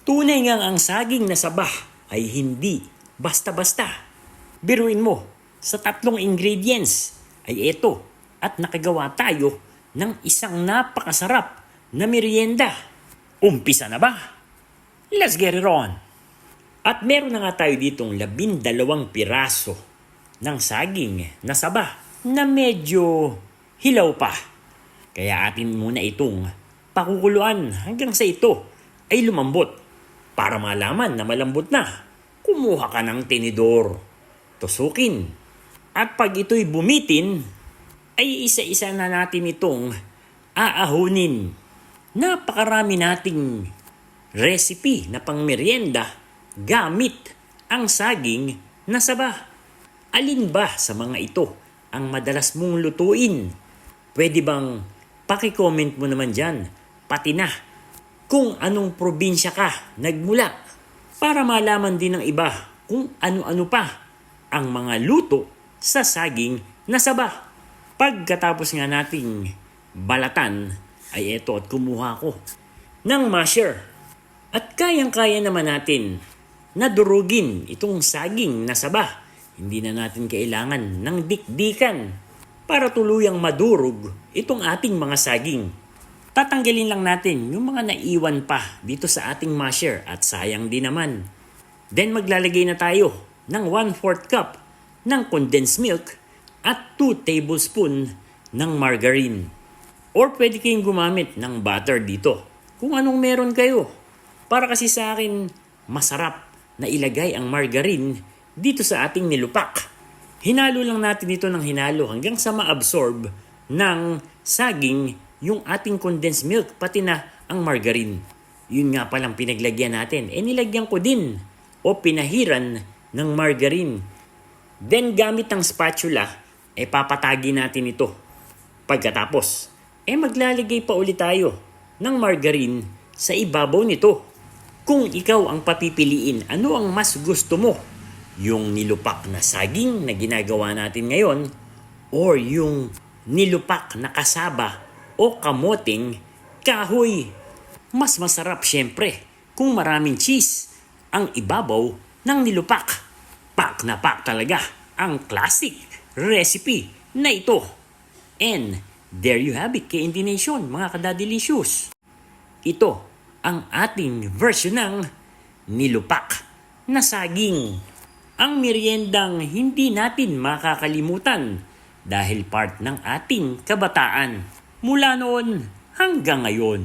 Tunay ngang ang saging na saba ay hindi basta-basta. Biruin mo, sa tatlong ingredients ay ito at nakagawa tayo ng isang napakasarap na merienda. Umpisa na ba? Let's get it on! At meron na nga tayo ditong labindalawang piraso ng saging na saba na medyo hilaw pa. Kaya atin muna itong pakukuluan hanggang sa ito ay lumambot. Para malaman na malambot na, kumuha ka ng tinidor. Tusukin. At pag ito'y bumitin, ay isa-isa na natin itong aahunin. Napakarami nating recipe na pang merienda gamit ang saging na saba. Alin ba sa mga ito ang madalas mong lutuin? Pwede bang pakicomment mo naman dyan, pati na kung anong probinsya ka nagmula para malaman din ng iba kung ano-ano pa ang mga luto sa saging na saba. Pagkatapos nga nating balatan ay eto at kumuha ko ng masher. At kayang-kaya naman natin na durugin itong saging na saba. Hindi na natin kailangan ng dikdikan para tuluyang madurog itong ating mga saging. Tatanggalin lang natin yung mga naiwan pa dito sa ating masher at sayang din naman. Then maglalagay na tayo ng 1/4 cup ng condensed milk at 2 tablespoon ng margarine. Or pwede kayong gumamit ng butter dito kung anong meron kayo. Para kasi sa akin, masarap na ilagay ang margarine dito sa ating nilupak. Hinalo lang natin ito ng hinalo hanggang sa ma-absorb ng saging yung ating condensed milk pati na ang margarine. Yun nga palang pinaglagyan natin. E nilagyan ko din o pinahiran ng margarine. Then gamit ang spatula, e papatagi natin ito. Pagkatapos, e maglalagay pa ulit tayo ng margarine sa ibabaw nito. Kung ikaw ang papipiliin, ano ang mas gusto mo? Yung nilupak na saging na ginagawa natin ngayon or yung nilupak na kasaba o kamoting kahoy? Mas masarap syempre kung maraming cheese ang ibabaw ng nilupak. Pak na pak talaga ang classic recipe na ito. And there you have it, K&D Nation, mga kadadelicious. Ito ang ating version ng nilupak na saging. Ang meriendang hindi natin makakalimutan dahil part ng ating kabataan mula noon hanggang ngayon.